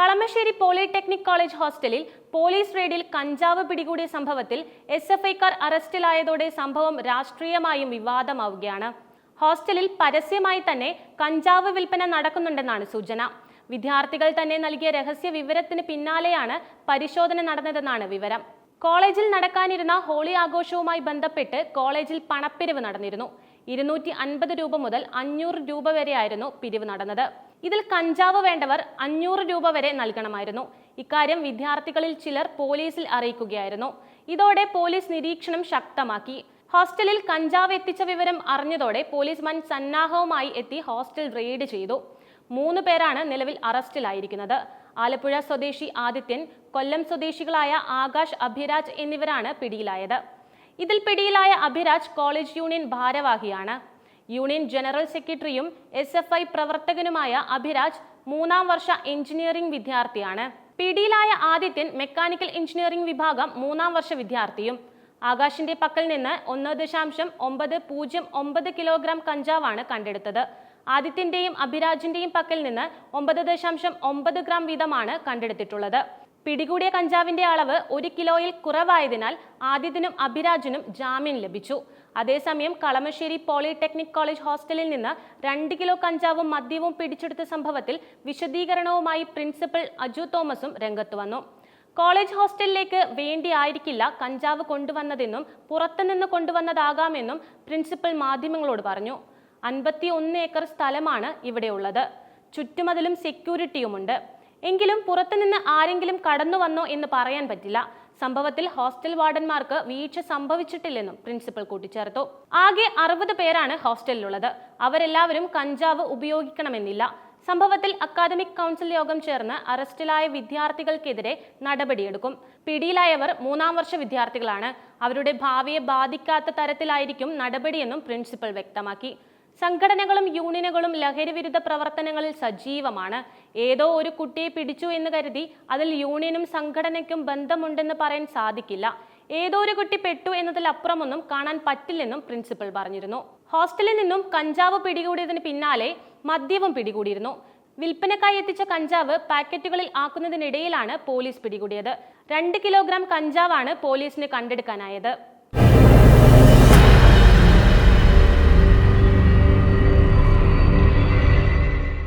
Kalamassery polytechnic college ഹോസ്റ്റലിൽ police റെയ്ഡിൽ കഞ്ചാവ് പിടികൂടിയ സംഭവത്തിൽ എസ് എഫ് ഐക്കാർ അറസ്റ്റിലായതോടെ സംഭവം രാഷ്ട്രീയമായും വിവാദമാവുകയാണ്. ഹോസ്റ്റലിൽ പരസ്യമായി തന്നെ കഞ്ചാവ് വിൽപ്പന നടക്കുന്നുണ്ടെന്നാണ് സൂചന. വിദ്യാർത്ഥികൾ തന്നെ നൽകിയ രഹസ്യ വിവരത്തിന് പിന്നാലെയാണ് പരിശോധന നടന്നതെന്നാണ് വിവരം. കോളേജിൽ നടക്കാനിരുന്ന ഹോളി ആഘോഷവുമായി ബന്ധപ്പെട്ട് കോളേജിൽ പണപ്പിരിവ് നടന്നിരുന്നു. ഇരുന്നൂറ്റി അൻപത് രൂപ മുതൽ അഞ്ഞൂറ് രൂപ വരെയായിരുന്നു പിരിവ് നടന്നത്. ഇതിൽ കഞ്ചാവ് വേണ്ടവർ അഞ്ഞൂറ് രൂപ വരെ നൽകണമായിരുന്നു. ഇക്കാര്യം വിദ്യാർത്ഥികളിൽ ചിലർ പോലീസിൽ അറിയിക്കുകയായിരുന്നു. ഇതോടെ പോലീസ് നിരീക്ഷണം ശക്തമാക്കി. ഹോസ്റ്റലിൽ കഞ്ചാവ് എത്തിച്ച വിവരം അറിഞ്ഞതോടെ പോലീസ് വൻ സന്നാഹവുമായി എത്തി ഹോസ്റ്റൽ റെയ്ഡ് ചെയ്തു. മൂന്ന് പേരാണ് നിലവിൽ അറസ്റ്റിലായിരിക്കുന്നത്. ആലപ്പുഴ സ്വദേശി ആദിത്യൻ കൊല്ലം സ്വദേശികളായ ആകാശ് അഭിരാജ് എന്നിവരാണ് പിടിയിലായത്. ഇതിൽ പിടിയിലായ അഭിരാജ് കോളേജ് യൂണിയൻ ഭാരവാഹിയാണ്. യൂണിയൻ ജനറൽ സെക്രട്ടറിയും എസ് എഫ് ഐ പ്രവർത്തകനുമായ അഭിരാജ് മൂന്നാം വർഷ എഞ്ചിനീയറിംഗ് വിദ്യാർത്ഥിയാണ്. പിടിയിലായ ആദിത്യൻ മെക്കാനിക്കൽ എഞ്ചിനീയറിംഗ് വിഭാഗം മൂന്നാം വർഷ വിദ്യാർത്ഥിയും. ആകാശിന്റെ പക്കൽ നിന്ന് ഒന്ന് ദശാംശം ഒമ്പത് പൂജ്യം ഒമ്പത് കിലോഗ്രാം കഞ്ചാവാണ് കണ്ടെടുത്തത്. ആദിത്യന്റെയും അഭിരാജിന്റെയും പക്കൽ നിന്ന് ഒമ്പത് ദശാംശം ഒമ്പത് ഗ്രാം വീതമാണ് കണ്ടെടുത്തിട്ടുള്ളത്. പിടികൂടിയ കഞ്ചാവിന്റെ അളവ് ഒരു കിലോയിൽ കുറവായതിനാൽ ആദിത്യനും അഭിരാജിനും ജാമ്യം ലഭിച്ചു. അതേസമയം കളമശ്ശേരി പോളിടെക്നിക് കോളേജ് ഹോസ്റ്റലിൽ നിന്ന് രണ്ട് കിലോ കഞ്ചാവും മദ്യവും പിടിച്ചെടുത്ത സംഭവത്തിൽ വിശദീകരണവുമായി പ്രിൻസിപ്പൽ അജു തോമസും രംഗത്ത് വന്നു. കോളേജ് ഹോസ്റ്റലിലേക്ക് വേണ്ടിയായിരിക്കില്ല കഞ്ചാവ് കൊണ്ടുവന്നതെന്നും പുറത്തുനിന്ന് കൊണ്ടുവന്നതാകാമെന്നും പ്രിൻസിപ്പൽ മാധ്യമങ്ങളോട് പറഞ്ഞു. അൻപത്തി ഒന്ന് ഏക്കർ സ്ഥലമാണ് ഇവിടെയുള്ളത്. ചുറ്റുമതിലും സെക്യൂരിറ്റിയുമുണ്ട്. എങ്കിലും പുറത്തുനിന്ന് ആരെങ്കിലും കടന്നു വന്നോ എന്ന് പറയാൻ പറ്റില്ല. സംഭവത്തിൽ ഹോസ്റ്റൽ വാർഡന്മാർക്ക് വീഴ്ച സംഭവിച്ചിട്ടില്ലെന്നും പ്രിൻസിപ്പൽ കൂട്ടിച്ചേർത്തു. ആകെ അറുപത് പേരാണ് ഹോസ്റ്റലിലുള്ളത്. അവരെല്ലാവരും കഞ്ചാവ് ഉപയോഗിക്കണമെന്നില്ല. സംഭവത്തിൽ അക്കാദമിക് കൗൺസിൽ യോഗം ചേർന്ന് അറസ്റ്റിലായ വിദ്യാർത്ഥികൾക്കെതിരെ നടപടിയെടുക്കും. പിടിയിലായവർ മൂന്നാം വർഷ വിദ്യാർത്ഥികളാണ്. അവരുടെ ഭാവിയെ ബാധിക്കാത്ത തരത്തിലായിരിക്കും നടപടിയെന്നും പ്രിൻസിപ്പൽ വ്യക്തമാക്കി. സംഘടനകളും യൂണിയനുകളും ലഹരി വിരുദ്ധ പ്രവർത്തനങ്ങളിൽ സജീവമാണ്. ഏതോ ഒരു കുട്ടിയെ പിടിച്ചു എന്ന് കരുതി അതിൽ യൂണിയനും സംഘടനയ്ക്കും ബന്ധമുണ്ടെന്ന് പറയാൻ സാധിക്കില്ല. ഏതോ ഒരു കുട്ടി പെട്ടു എന്നതിലപ്പുറമൊന്നും കാണാൻ പറ്റില്ലെന്നും പ്രിൻസിപ്പൽ പറഞ്ഞിരുന്നു. ഹോസ്റ്റലിൽ നിന്നും കഞ്ചാവ് പിടികൂടിയതിന് പിന്നാലെ മദ്യവും പിടികൂടിയിരുന്നു. വിൽപ്പനക്കായി എത്തിച്ച കഞ്ചാവ് പാക്കറ്റുകളിൽ ആക്കുന്നതിനിടയിലാണ് പോലീസ് പിടികൂടിയത്. രണ്ട് കിലോഗ്രാം കഞ്ചാവാണ് പോലീസിന് കണ്ടെടുക്കാനായത്.